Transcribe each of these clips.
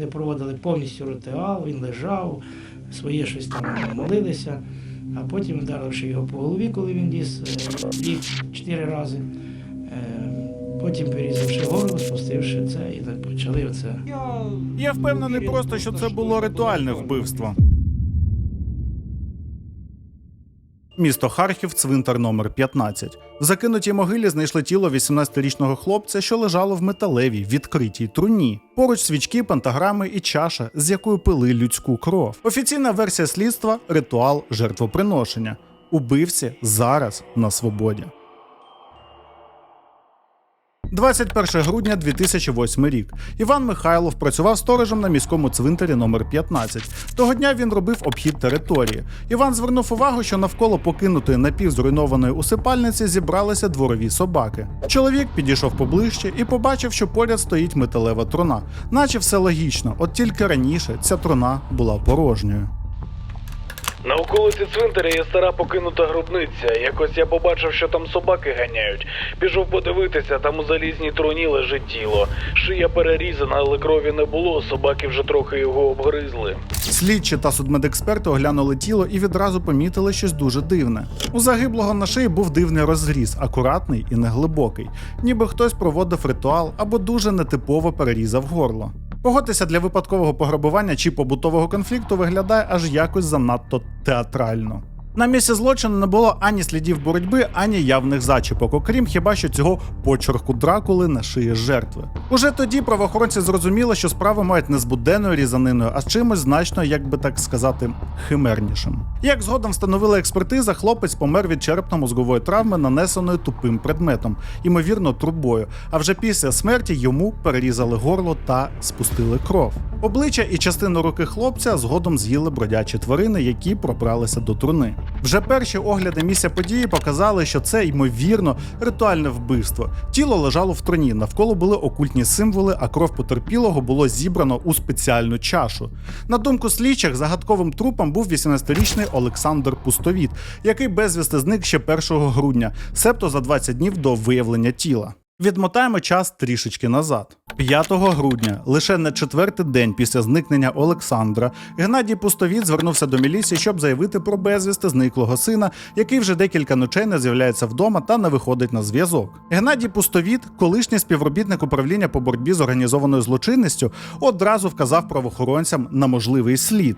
Вони проводили повністю ритуал, він лежав, своє щось там молилися, а потім, вдаривши його по голові, коли він ліз, е, ліг чотири рази, е, потім перерізавши горло, спустивши це і так почали оце. Я впевнений просто, що це було ритуальне вбивство. Місто Харків, цвинтар номер 15. В закинутій могилі знайшли тіло 18-річного хлопця, що лежало в металевій відкритій труні. Поруч свічки, пентаграми і чаша, з якою пили людську кров. Офіційна версія слідства ритуал жертвоприношення. Убивці зараз на свободі. 21 грудня 2008 рік. Іван Михайлов працював сторожем на міському цвинтарі номер 15. Того дня він робив обхід території. Іван звернув увагу, що навколо покинутої напівзруйнованої усипальниці зібралися дворові собаки. Чоловік підійшов поближче і побачив, що поряд стоїть металева труна. Наче все логічно, от тільки раніше ця труна була порожньою. На околиці цвинтаря є стара покинута гробниця. Якось я побачив, що там собаки ганяють. Пішов подивитися, там у залізній труні лежить тіло. Шия перерізана, але крові не було. Собаки вже трохи його обгризли. Слідчі та судмедексперти оглянули тіло і відразу помітили щось дуже дивне. У загиблого на шиї був дивний розріз, акуратний і неглибокий, ніби хтось проводив ритуал або дуже нетипово перерізав горло. Погодитися для випадкового пограбування чи побутового конфлікту виглядає аж якось занадто театрально. На місці злочину не було ані слідів боротьби, ані явних зачіпок, окрім хіба що цього почерку Дракули на шиї жертви. Уже тоді правоохоронці зрозуміли, що справи мають не з буденною різаниною, а з чимось значно, як би так сказати, химернішим. Як згодом встановила експертиза, хлопець помер від черепно-мозгової травми, нанесеної тупим предметом, ймовірно, трубою. А вже після смерті йому перерізали горло та спустили кров. Обличчя і частину руки хлопця згодом з'їли бродячі тварини, які пробралися до труни. Вже перші огляди місця події показали, що це ймовірно ритуальне вбивство. Тіло лежало в труні, навколо були окультні символи, а кров потерпілого було зібрано у спеціальну чашу. На думку слідчих, загадковим трупом був 18-річний Олександр Пустовіт, який безвісти зник ще 1 грудня, себто за 20 днів до виявлення тіла. Відмотаємо час трішечки назад. 5 грудня, лише на четвертий день після зникнення Олександра, Геннадій Пустовіт звернувся до міліції, щоб заявити про безвісти зниклого сина, який вже декілька ночей не з'являється вдома та не виходить на зв'язок. Геннадій Пустовіт, колишній співробітник управління по боротьбі з організованою злочинністю, одразу вказав правоохоронцям на можливий слід.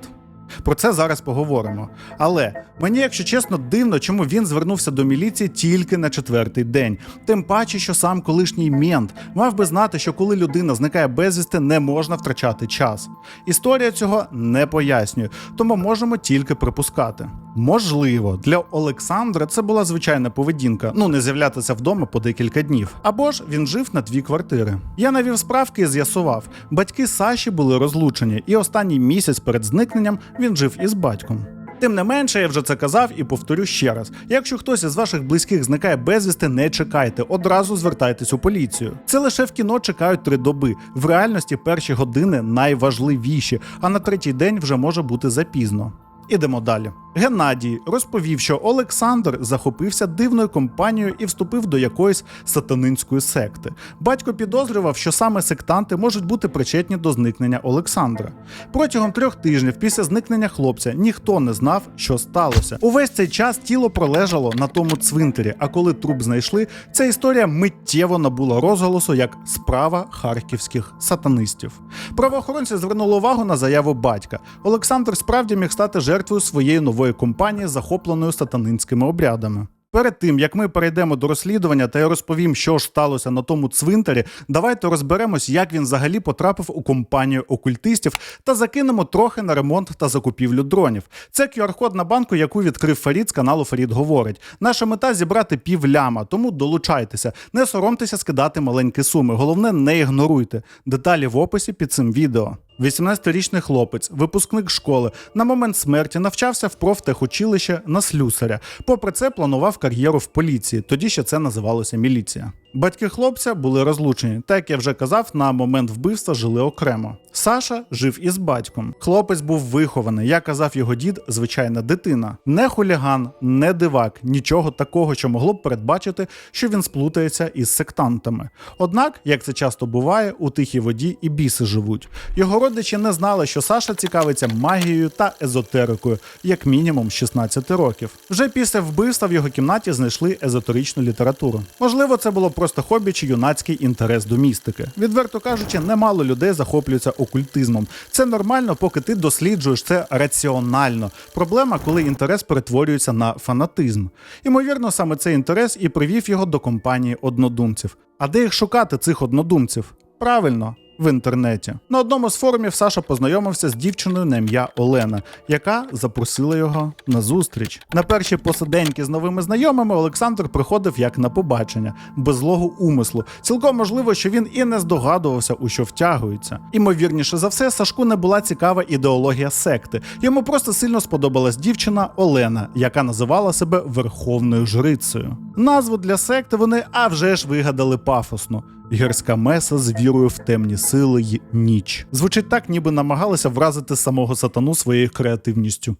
Про це зараз поговоримо. Але мені, якщо чесно, дивно, чому він звернувся до міліції тільки на четвертий день. Тим паче, що сам колишній мент мав би знати, що коли людина зникає безвісти, не можна втрачати час. Історія цього не пояснює, тому можемо тільки припускати. Можливо, для Олександра це була звичайна поведінка, ну не з'являтися вдома по декілька днів. Або ж він жив на дві квартири. Я навів справки і з'ясував, батьки Саші були розлучені, і останній місяць перед зникненням він жив із батьком. Тим не менше, я вже це казав і повторю ще раз: якщо хтось із ваших близьких зникає безвісти, не чекайте, одразу звертайтесь у поліцію. Це лише в кіно чекають три доби. В реальності перші години найважливіші, а на третій день вже може бути запізно. Ідемо далі. Геннадій розповів, що Олександр захопився дивною компанією і вступив до якоїсь сатанинської секти. Батько підозрював, що саме сектанти можуть бути причетні до зникнення Олександра. Протягом трьох тижнів після зникнення хлопця ніхто не знав, що сталося. Увесь цей час тіло пролежало на тому цвинтарі. А коли труп знайшли, ця історія миттєво набула розголосу як справа харківських сатанистів. Правоохоронці звернули увагу на заяву батька. Олександр справді міг стати жертвою своєї нової компанії, захопленою сатанинськими обрядами. Перед тим як ми перейдемо до розслідування та я розповім, що ж сталося на тому цвинтарі, давайте розберемось, як він взагалі потрапив у компанію окультистів та закинемо трохи на ремонт та закупівлю дронів. Це QR-код на банку, яку відкрив Фарід з каналу Фарід говорить. Наша мета зібрати пів ляма, тому долучайтеся, не соромтеся скидати маленькі суми. Головне, не ігноруйте. Деталі в описі під цим відео. 18-річний хлопець, випускник школи, на момент смерті навчався в профтехучилище на слюсаря. Попри це, планував кар'єру в поліції. Тоді ще це називалося міліція. Батьки хлопця були розлучені, та як я вже казав, на момент вбивства жили окремо. Саша жив із батьком. Хлопець був вихований, як казав його дід, звичайна дитина. Не хуліган, не дивак, нічого такого, що могло б передбачити, що він сплутається із сектантами. Однак, як це часто буває, у тихій воді і біси живуть. Його родичі не знали, що Саша цікавиться магією та езотерикою, як мінімум з 16 років. Вже після вбивства в його кімнаті знайшли езотеричну літературу. Можливо, це було просто хобі чи юнацький інтерес до містики. Відверто кажучи, немало людей захоплюються окультизмом. Це нормально, поки ти досліджуєш це раціонально. Проблема, коли інтерес перетворюється на фанатизм. Імовірно, саме цей інтерес і привів його до компанії однодумців. А де їх шукати, цих однодумців? Правильно. В інтернеті на одному з форумів Саша познайомився з дівчиною на ім'я Олена, яка запросила його на зустріч. На перші посиденьки з новими знайомими Олександр приходив як на побачення, без злого умислу. Цілком можливо, що він і не здогадувався, у що втягується. Імовірніше за все, Сашку не була цікава ідеологія секти. Йому просто сильно сподобалась дівчина Олена, яка називала себе Верховною Жрицею. Назву для секти вони а вже ж вигадали пафосно. Гірська меса з вірою в темні сили й ніч. Звучить так, ніби намагалися вразити самого сатану своєю креативністю.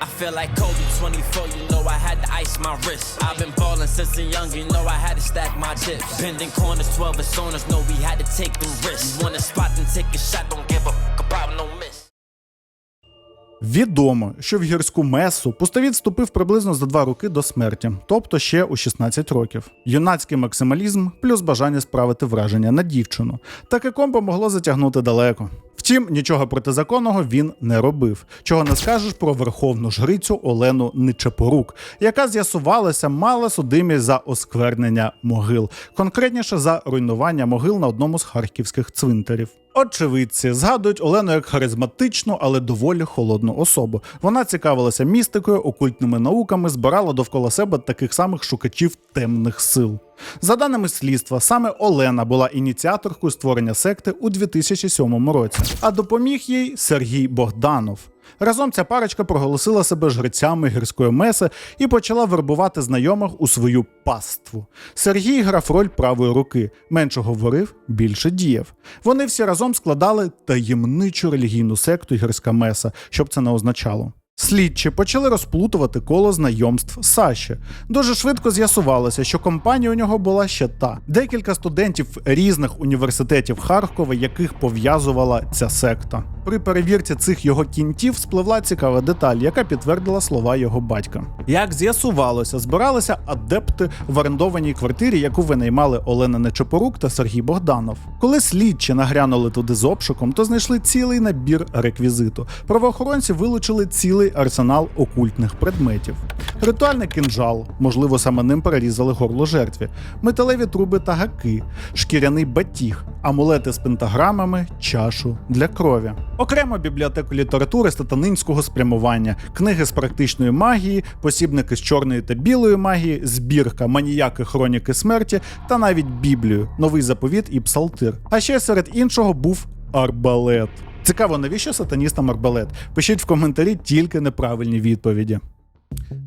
I feel like Kobe 24, you know I had to ice my wrist. I've been ballin' since a young, you know I had to stack my chips. Bending corners, 12 is personas, know we had to take them risks. You want a spot, then take a shot, don't give a fuck about no miss. Відомо, що в гірську месу пустовід вступив приблизно за два роки до смерті, тобто ще у 16 років. Юнацький максималізм плюс бажання справити враження на дівчину. Таке комбо могло затягнути далеко. Втім, нічого протизаконного він не робив. Чого не скажеш про верховну жрицю Олену Нечепорук, яка з'ясувалася мала судимість за осквернення могил, конкретніше за руйнування могил на одному з харківських цвинтарів. Очевидці згадують Олену як харизматичну, але доволі холодну особу. Вона цікавилася містикою, окультними науками, збирала довкола себе таких самих шукачів темних сил. За даними слідства, саме Олена була ініціаторкою створення секти у 2007 році, а допоміг їй Сергій Богданов. Разом ця парочка проголосила себе жрецями гірської меси і почала вербувати знайомих у свою паству. Сергій грав роль правої руки, менше говорив, більше діяв. Вони всі разом складали таємничу релігійну секту гірська меса, щоб це не означало. Слідчі почали розплутувати коло знайомств Саші. Дуже швидко з'ясувалося, що компанія у нього була ще та декілька студентів різних університетів Харкова, яких пов'язувала ця секта. При перевірці цих його кінтів спливла цікава деталь, яка підтвердила слова його батька. Як з'ясувалося, збиралися адепти в орендованій квартирі, яку винаймали Олена Нечепорук та Сергій Богданов. Коли слідчі нагрянули туди з обшуком, то знайшли цілий набір реквізиту. Правоохоронці вилучили цілий арсенал окультних предметів. Ритуальний кинжал, можливо, саме ним перерізали горло жертві, металеві труби та гаки, шкіряний батіг, амулети з пентаграмами, чашу для крові. Окремо бібліотеку літератури сатанинського спрямування, книги з практичної магії, посібники з чорної та білої магії, збірка, маніяки, хроніки смерті та навіть Біблію, новий заповіт і псалтир. А ще серед іншого був арбалет. Цікаво, навіщо сатаністам арбалет? Пишіть в коментарі тільки неправильні відповіді.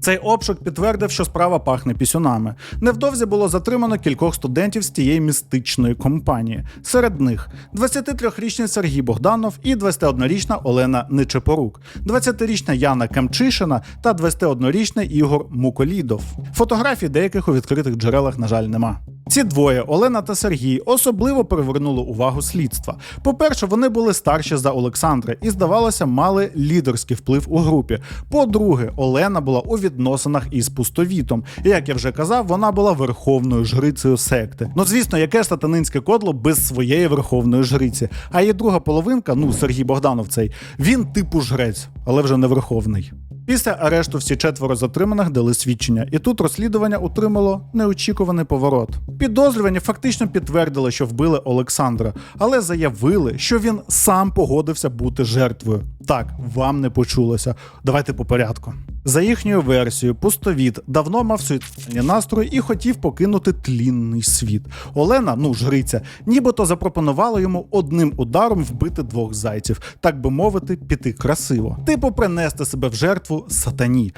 Цей обшук підтвердив, що справа пахне пісюнами. Невдовзі було затримано кількох студентів з тієї містичної компанії. Серед них 23-річний Сергій Богданов і 21-річна Олена Нечепорук, 20-річна Яна Камчишина та 21-річний Ігор Муколідов. Фотографій деяких у відкритих джерелах, на жаль, нема. Ці двоє, Олена та Сергій, особливо привернули увагу слідства. По-перше, вони були старші за Олександра і, здавалося, мали лідерський вплив у групі. По-друге, Олена була у відносинах із пустовітом. І як я вже казав, вона була верховною жрицею секти. Ну, звісно, яке ж сатанинське кодло без своєї верховної жриці. А її друга половинка, ну Сергій Богданов, цей він типу жрець, але вже не верховний. Після арешту всі четверо затриманих дали свідчення, і тут розслідування отримало неочікуваний поворот. Підозрювані фактично підтвердили, що вбили Олександра, але заявили, що він сам погодився бути жертвою. Так, вам не почулося. Давайте по порядку. За їхньою версією, пустовід давно мав суїцидальні настрої і хотів покинути тлінний світ. Олена, ну жриця, нібито запропонувала йому одним ударом вбити двох зайців, так би мовити, піти красиво. Типу принести себе в жертву сатані.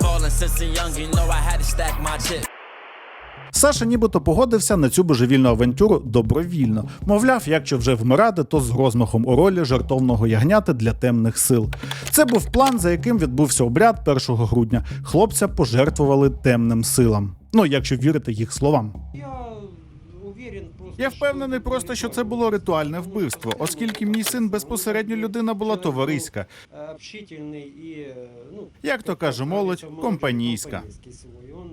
Саша нібито погодився на цю божевільну авантюру добровільно. Мовляв, якщо вже вмирати, то з розмахом у ролі жартовного ягняти для темних сил. Це був план, за яким відбувся обряд 1 грудня. Хлопця пожертвували темним силам. Ну, якщо вірити їх словам. Я уверен просто. Я впевнений что просто, що это це було ритуальне вбивство, оскільки мій син безпосередньо людина була товариська. э, общительный и, э, ну, Як то каже молодь, говорится, компанійська. компанейский свой. Он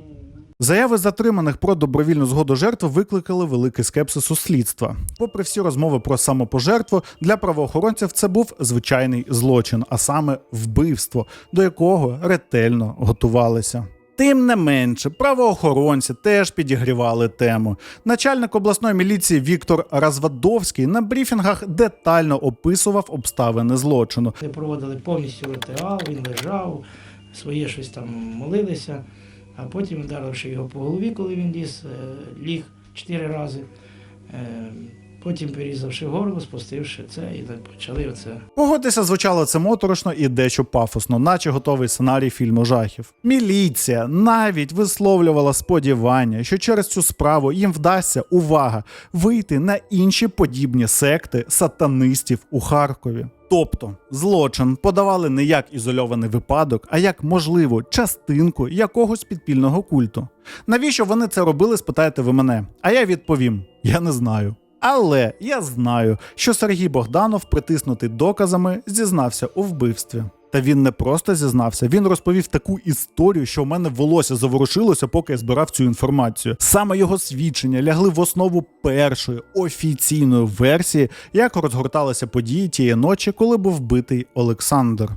Заяви затриманих про добровільну згоду жертв викликали великий скепсис у слідства. Попри всі розмови про самопожертву, для правоохоронців це був звичайний злочин, а саме вбивство, до якого ретельно готувалися. Тим не менше, правоохоронці теж підігрівали тему. Начальник обласної міліції Віктор Развадовський на брифінгах детально описував обставини злочину. Проводили повністю ритуал, він лежав, своє щось там молилися, а потім, вдаривши його по голові, коли він ліз, е, ліг чотири рази. Потім перерізавши горло, спустивши це і так почали оце. Погодьтеся, звучало це моторошно і дещо пафосно, наче готовий сценарій фільму жахів. Міліція навіть висловлювала сподівання, що через цю справу їм вдасться увага вийти на інші подібні секти сатанистів у Харкові. Тобто злочин подавали не як ізольований випадок, а як можливу частинку якогось підпільного культу. Навіщо вони це робили, спитаєте ви мене? А я відповім: я не знаю. Але я знаю, що Сергій Богданов, притиснутий доказами, зізнався у вбивстві. Та він не просто зізнався, він розповів таку історію, що в мене волосся заворушилося, поки я збирав цю інформацію. Саме його свідчення лягли в основу першої офіційної версії, як розгорталися події тієї ночі, коли був вбитий Олександр.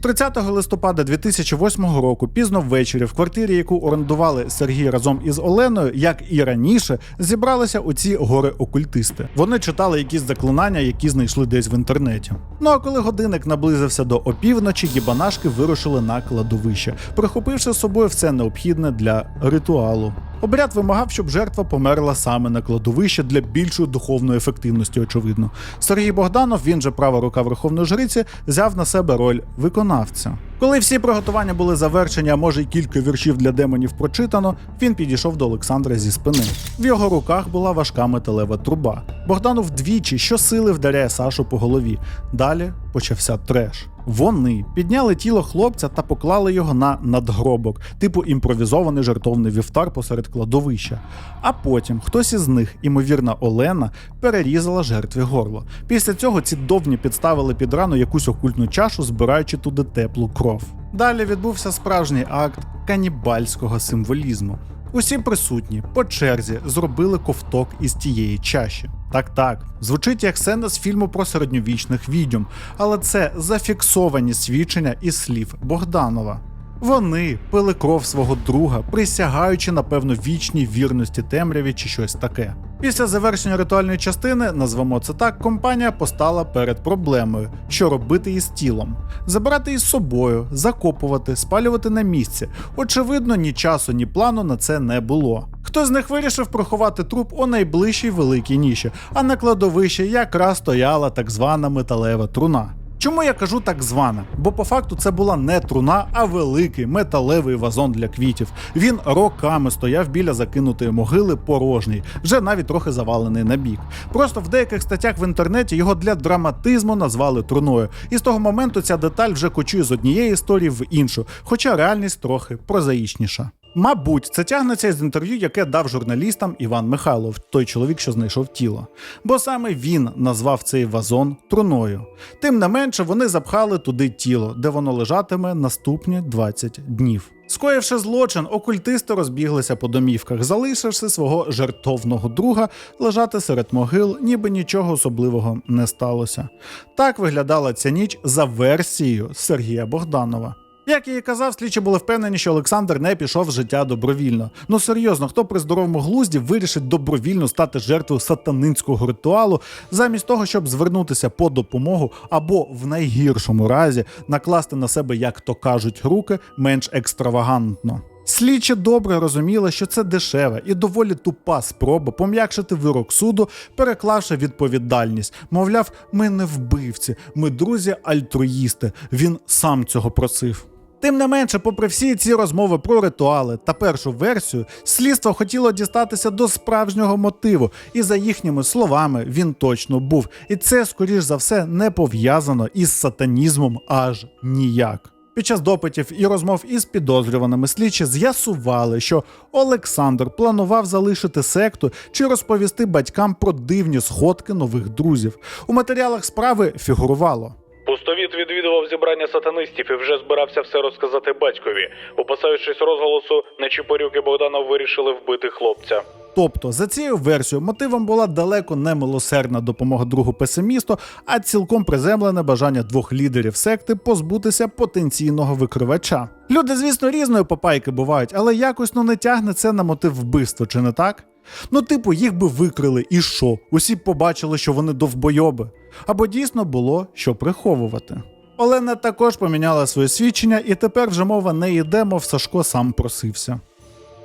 30 листопада 2008 року, пізно ввечері, в квартирі, яку орендували Сергій разом із Оленою, як і раніше, зібралися оці гори окультисти. Вони читали якісь заклинання, які знайшли десь в інтернеті. Ну а коли годинник наблизився до опівночі, гібанашки вирушили на кладовище, прихопивши з собою все необхідне для ритуалу. Обряд вимагав, щоб жертва померла саме на кладовище для більшої духовної ефективності, очевидно. Сергій Богданов, він же права рука Верховної Жриці, взяв на себе роль виконавця. Коли всі приготування були завершені, а може й кілька віршів для демонів прочитано, він підійшов до Олександра зі спини. В його руках була важка металева труба. Богданов вдвічі щосили вдаряє Сашу по голові. Далі почався треш. Вони підняли тіло хлопця та поклали його на надгробок, типу імпровізований жертовний вівтар посеред кладовища. А потім хтось із них, імовірна Олена, перерізала жертві горло. Після цього ці довні підставили під рану якусь окультну чашу, збираючи туди теплу кров. Далі відбувся справжній акт канібальського символізму. Усі присутні по черзі зробили ковток із тієї чаші. Так, так, звучить як сцена з фільму про середньовічних відьом, але це зафіксовані свідчення і слів Богданова. Вони пили кров свого друга, присягаючи, напевно, вічній вірності темряві чи щось таке. Після завершення ритуальної частини, назвемо це так, компанія постала перед проблемою, що робити із тілом: забирати із собою, закопувати, спалювати на місці. Очевидно, ні часу, ні плану на це не було. Хто з них вирішив проховати труп у найближчій великій ніші, а на кладовищі якраз стояла так звана металева труна. Чому я кажу так звана? Бо по факту це була не труна, а великий металевий вазон для квітів. Він роками стояв біля закинутої могили порожній, вже навіть трохи завалений на бік. Просто в деяких статтях в інтернеті його для драматизму назвали труною. І з того моменту ця деталь вже кочує з однієї історії в іншу, хоча реальність трохи прозаїчніша. Мабуть, це тягнеться з інтерв'ю, яке дав журналістам Іван Михайлов, той чоловік, що знайшов тіло. Бо саме він назвав цей вазон труною. Тим не менше, вони запхали туди тіло, де воно лежатиме наступні 20 днів. Скоївши злочин, окультисти розбіглися по домівках, залишивши свого жертовного друга лежати серед могил, ніби нічого особливого не сталося. Так виглядала ця ніч за версією Сергія Богданова. Як я і казав, слідчі були впевнені, що Олександр не пішов з життя добровільно. Ну серйозно, хто при здоровому глузді вирішить добровільно стати жертвою сатанинського ритуалу, замість того, щоб звернутися по допомогу або в найгіршому разі накласти на себе, як то кажуть, руки менш екстравагантно. Слідчі добре розуміли, що це дешева і доволі тупа спроба пом'якшити вирок суду, переклавши відповідальність. Мовляв, ми не вбивці, ми друзі альтруїсти. Він сам цього просив. Тим не менше, попри всі ці розмови про ритуали та першу версію, слідство хотіло дістатися до справжнього мотиву, і за їхніми словами він точно був. І це, скоріш за все, не пов'язано із сатанізмом аж ніяк. Під час допитів і розмов із підозрюваними слідчі з'ясували, що Олександр планував залишити секту чи розповісти батькам про дивні сходки нових друзів. У матеріалах справи фігурувало. Пустовіт відвідував зібрання сатанистів і вже збирався все розказати батькові. Опасаючись розголосу, Нечіпорюк і Богданов вирішили вбити хлопця. Тобто, за цією версією, мотивом була далеко не милосердна допомога другу песимісту, а цілком приземлене бажання двох лідерів секти позбутися потенційного викривача. Люди, звісно, різної попайки бувають, але якось ну не тягне це на мотив вбивства, чи не так? Ну, типу, їх би викрили, і що? Усі б побачили, що вони довбойоби. Або дійсно було що приховувати. Олена також поміняла своє свідчення, і тепер вже мова не йде, мов Сашко сам просився.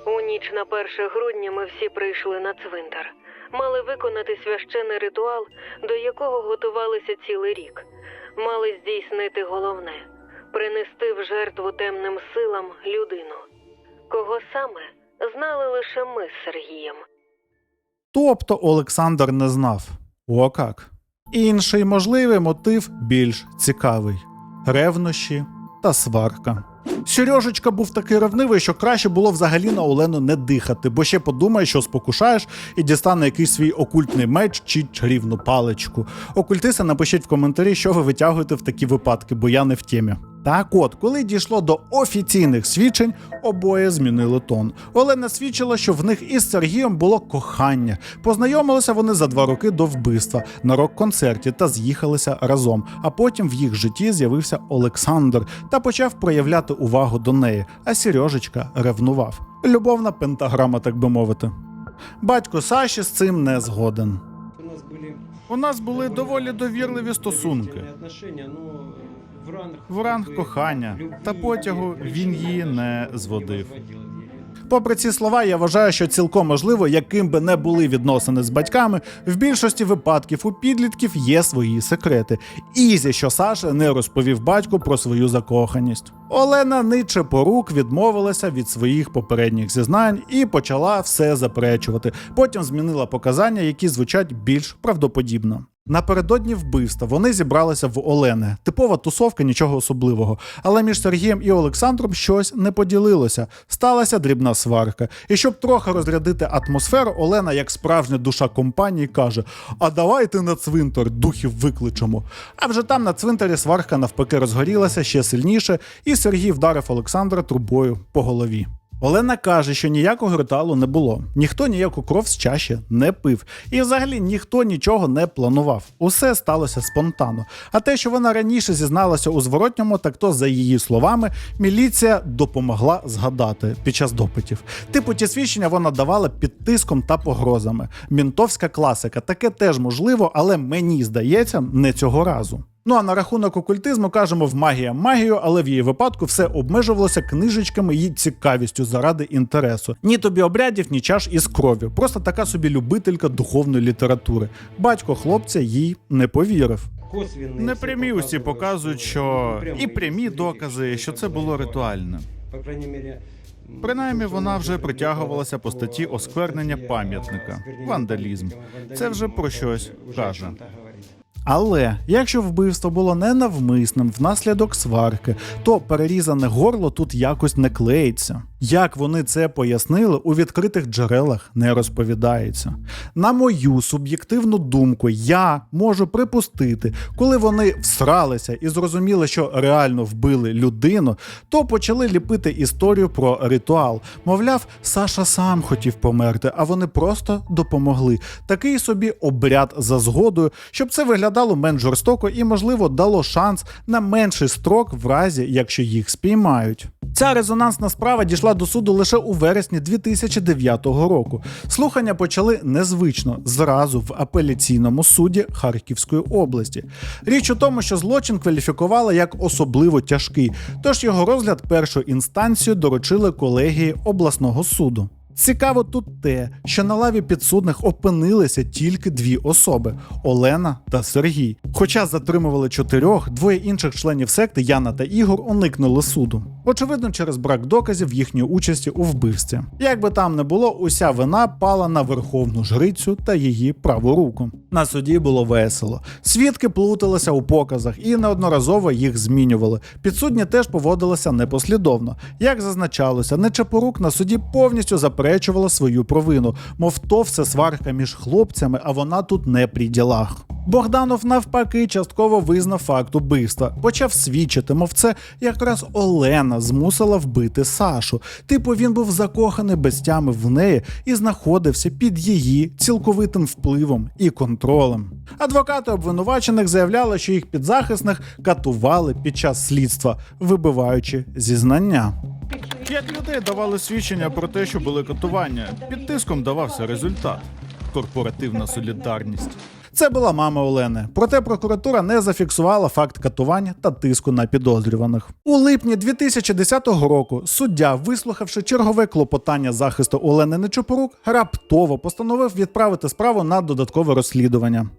У ніч на 1 грудня ми всі прийшли на цвинтар. Мали виконати священний ритуал, до якого готувалися цілий рік. Мали здійснити головне принести в жертву темним силам людину. Кого саме знали лише ми з Сергієм. Тобто Олександр не знав. О как. Інший можливий мотив більш цікавий ревнощі та сварка. Сережечка був такий ревнивий, що краще було взагалі на Олену не дихати, бо ще подумає, що спокушаєш і дістане якийсь свій окультний меч чи чарівну паличку. Окультиси напишіть в коментарі, що ви витягуєте в такі випадки, бо я не в темі. Так от, коли дійшло до офіційних свідчень, обоє змінили тон. Олена свідчила, що в них із Сергієм було кохання. Познайомилися вони за два роки до вбивства на рок-концерті та з'їхалися разом. А потім в їх житті з'явився Олександр та почав проявляти увагу до неї. А Сережечка ревнував. Любовна пентаграма, так би мовити. Батько Саші з цим не згоден. У нас были У нас були доволі довірливі стосунки доверительные отношения, но в ранг, В ранг как бы, кохання любви та потягу и він її причины не даже зводив. не возводил в деле. Попри ці слова, я вважаю, що цілком можливо, яким би не були відносини з батьками, в більшості випадків у підлітків є свої секрети. Ізі, що Саша не розповів батьку про свою закоханість. Олена Ниче порук відмовилася від своїх попередніх зізнань і почала все заперечувати. Потім змінила показання, які звучать більш правдоподібно. Напередодні вбивства вони зібралися в Олени. Типова тусовка, нічого особливого. Але між Сергієм і Олександром щось не поділилося. Сталася дрібна сварка. І щоб трохи розрядити атмосферу, Олена, як справжня душа компанії, каже: А давайте на цвинтар духів викличемо. А вже там на цвинтарі сварка навпаки розгорілася ще сильніше, і Сергій вдарив Олександра трубою по голові. Олена каже, що ніякого ритуалу не було. Ніхто ніяку кров з чаші не пив. І взагалі ніхто нічого не планував. Усе сталося спонтанно. А те, що вона раніше зізналася у зворотньому, так то, за її словами, міліція допомогла згадати під час допитів. Типу, ті свідчення вона давала під тиском та погрозами. Мінтовська класика. Таке теж можливо, але мені здається, не цього разу. Ну а на рахунок окультизму кажемо в магія магію, але в її випадку все обмежувалося книжечками і цікавістю заради інтересу. Ні тобі обрядів, ні чаш із кров'ю. Просто така собі любителька духовної літератури. Батько хлопця їй не повірив. Косвенные Непрямі все усі показывают, показують, что, що ну, прямо і прямі исторически, докази, що це как було бы, ритуальне. По крайней мере, м, Принаймні, то, что вона она вже привлекала притягувалася по статті по осквернення статті, пам'ятника, осквернення вандалізм. пам'ятника, Це вже вандалізм, про це щось вже о каже. Але якщо вбивство було ненавмисним внаслідок сварки, то перерізане горло тут якось не клеїться. Як вони це пояснили, у відкритих джерелах не розповідається. На мою суб'єктивну думку, я можу припустити, коли вони всралися і зрозуміли, що реально вбили людину, то почали ліпити історію про ритуал. Мовляв, Саша сам хотів померти, а вони просто допомогли. Такий собі обряд за згодою, щоб це виглядало менш жорстоко і, можливо, дало шанс на менший строк в разі, якщо їх спіймають. Ця резонансна справа дійшла до суду лише у вересні 2009 року. Слухання почали незвично зразу в апеляційному суді Харківської області. Річ у тому, що злочин кваліфікували як особливо тяжкий, тож його розгляд першою інстанцією доручили колегії обласного суду. Цікаво тут те, що на лаві підсудних опинилися тільки дві особи Олена та Сергій. Хоча затримували чотирьох, двоє інших членів секти Яна та Ігор уникнули суду. Очевидно, через брак доказів їхньої участі у вбивстві. Як би там не було, уся вина пала на верховну жрицю та її праву руку. На суді було весело. Свідки плуталися у показах і неодноразово їх змінювали. Підсудні теж поводилися непослідовно. Як зазначалося, Нечапорук на суді повністю заперечувала свою провину, мов то все сварка між хлопцями, а вона тут не при ділах. Богданов навпаки частково визнав факт убивства, почав свідчити, мов це якраз Олена змусила вбити Сашу. Типу він був закоханий без тями в неї і знаходився під її цілковитим впливом і контролем. Адвокати обвинувачених заявляли, що їх підзахисних катували під час слідства, вибиваючи зізнання. П'ять людей давали свідчення про те, що були катування. Під тиском давався результат корпоративна солідарність. Це була мама Олени. Проте прокуратура не зафіксувала факт катування та тиску на підозрюваних. У липні 2010 року суддя, вислухавши чергове клопотання захисту Олени Нечопорук, раптово постановив відправити справу на додаткове розслідування.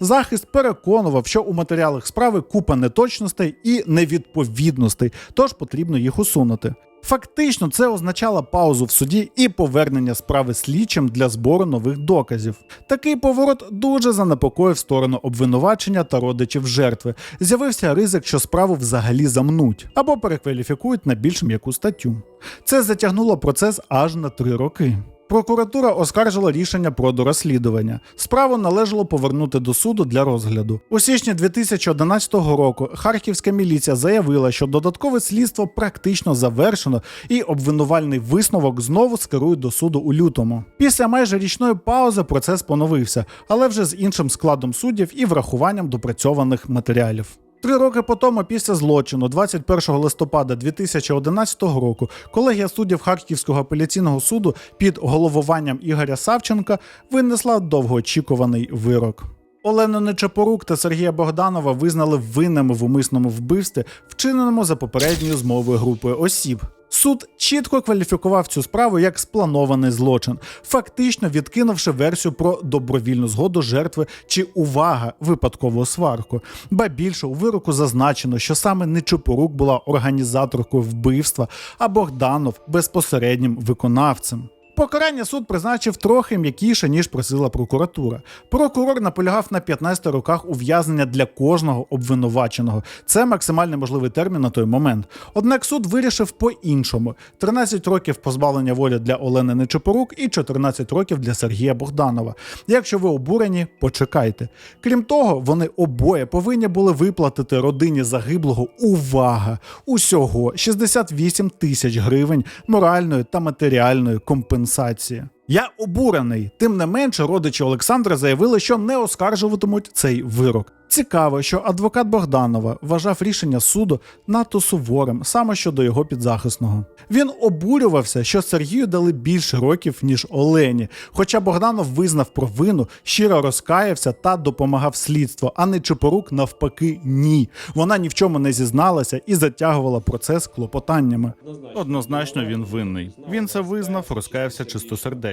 Захист переконував, що у матеріалах справи купа неточностей і невідповідностей, тож потрібно їх усунути. Фактично, це означало паузу в суді і повернення справи слідчим для збору нових доказів. Такий поворот дуже занепокоїв сторону обвинувачення та родичів жертви. З'явився ризик, що справу взагалі замнуть або перекваліфікують на більш м'яку статтю. Це затягнуло процес аж на три роки. Прокуратура оскаржила рішення про дорозслідування. Справу належало повернути до суду для розгляду. У січні 2011 року харківська міліція заявила, що додаткове слідство практично завершено, і обвинувальний висновок знову скерують до суду у лютому. Після майже річної паузи процес поновився, але вже з іншим складом суддів і врахуванням допрацьованих матеріалів. Три роки по тому, після злочину, 21 листопада 2011 року, колегія суддів Харківського апеляційного суду під головуванням Ігоря Савченка винесла довгоочікуваний вирок. Олену Нечапорук та Сергія Богданова визнали винними в умисному вбивстві, вчиненому за попередньою змовою групи осіб. Суд чітко кваліфікував цю справу як спланований злочин, фактично відкинувши версію про добровільну згоду жертви чи увага випадкову сварку. Ба більше у вироку зазначено, що саме Нечипорук була організаторкою вбивства, а Богданов безпосереднім виконавцем. Покарання суд призначив трохи м'якіше, ніж просила прокуратура. Прокурор наполягав на 15 роках ув'язнення для кожного обвинуваченого. Це максимальний можливий термін на той момент. Однак суд вирішив по-іншому: 13 років позбавлення волі для Олени Нечипорук і 14 років для Сергія Богданова. Якщо ви обурені, почекайте. Крім того, вони обоє повинні були виплатити родині загиблого увага! Усього 68 тисяч гривень моральної та матеріальної компенсації. Сенсації. Я обурений. Тим не менше, родичі Олександра заявили, що не оскаржуватимуть цей вирок. Цікаво, що адвокат Богданова вважав рішення суду надто суворим саме щодо його підзахисного. Він обурювався, що Сергію дали більше років, ніж Олені. Хоча Богданов визнав провину, щиро розкаявся та допомагав слідству, а не Чепорук навпаки ні. Вона ні в чому не зізналася і затягувала процес клопотаннями. Однозначно він винний. Він це визнав, розкаявся чистосердечно.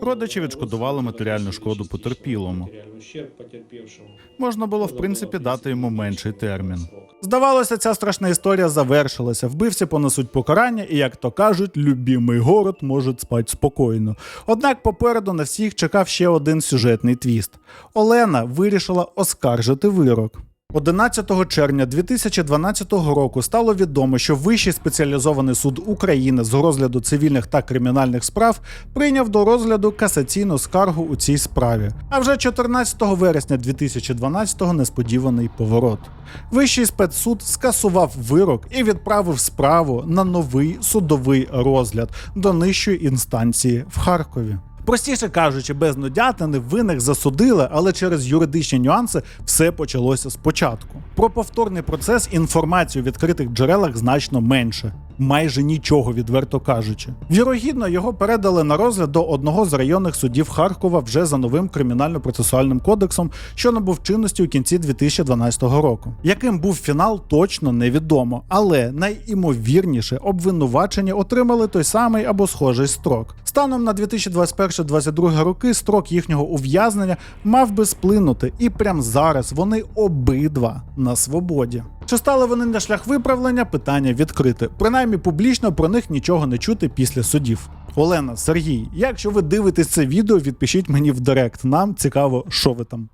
Родичі відшкодували матеріальну шкоду потерпілому. Можна було в принципі дати йому менший термін. Здавалося, ця страшна історія завершилася. Вбивці понесуть покарання, і як то кажуть, любімий город може спати спокійно. Однак попереду на всіх чекав ще один сюжетний твіст. Олена вирішила оскаржити вирок. 11 червня 2012 року стало відомо, що Вищий спеціалізований суд України з розгляду цивільних та кримінальних справ прийняв до розгляду касаційну скаргу у цій справі. А вже 14 вересня 2012 несподіваний поворот. Вищий спецсуд скасував вирок і відправив справу на новий судовий розгляд до нижчої інстанції в Харкові. Простіше кажучи, без нудятини винних засудили, але через юридичні нюанси все почалося спочатку. Про повторний процес інформацію в відкритих джерелах значно менше. Майже нічого, відверто кажучи. Вірогідно, його передали на розгляд до одного з районних судів Харкова вже за новим кримінально-процесуальним кодексом, що набув чинності у кінці 2012 року. Яким був фінал, точно невідомо, але найімовірніше обвинувачені отримали той самий або схожий строк. Станом на 2021-2022 роки строк їхнього ув'язнення мав би сплинути, і прямо зараз вони обидва на свободі. Чи стали вони на шлях виправлення? Питання відкрите. Принаймні публічно про них нічого не чути після судів. Олена, Сергій, якщо ви дивитесь це відео, відпишіть мені в директ. Нам цікаво, що ви там.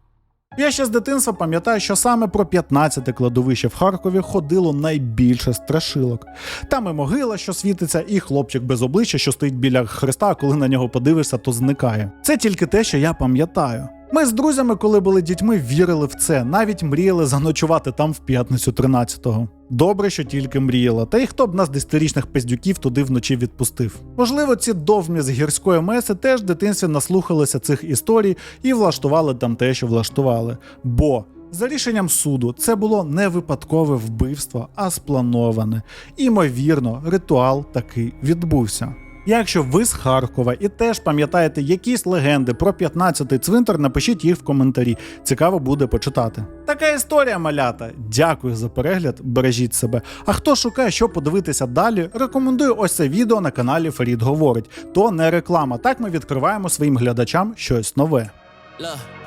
Я ще з дитинства пам'ятаю, що саме про 15-те кладовище в Харкові ходило найбільше страшилок. Там і могила, що світиться, і хлопчик без обличчя, що стоїть біля хреста, а коли на нього подивишся, то зникає. Це тільки те, що я пам'ятаю. Ми з друзями, коли були дітьми, вірили в це, навіть мріяли заночувати там в п'ятницю 13-го. Добре, що тільки мріяла. Та й хто б нас десятирічних пиздюків туди вночі відпустив. Можливо, ці довмі з гірської меси теж дитинстві наслухалися цих історій і влаштували там те, що влаштували. Бо за рішенням суду це було не випадкове вбивство, а сплановане. Імовірно, ритуал таки відбувся. Якщо ви з Харкова і теж пам'ятаєте якісь легенди про 15-й цвинтар, напишіть їх в коментарі. Цікаво буде почитати. Така історія, малята. Дякую за перегляд, бережіть себе. А хто шукає, що подивитися далі, рекомендую ось це відео на каналі Фарід Говорить. То не реклама. Так ми відкриваємо своїм глядачам щось нове.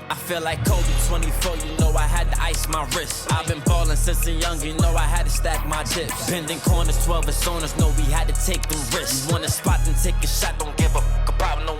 I feel like Kobe 24, you know I had to ice my wrist. I've been ballin' since a young, you know I had to stack my chips. Bending corners, 12 personas, know we had to take the risk. You want a spot, then take a shot, don't give a fuck about no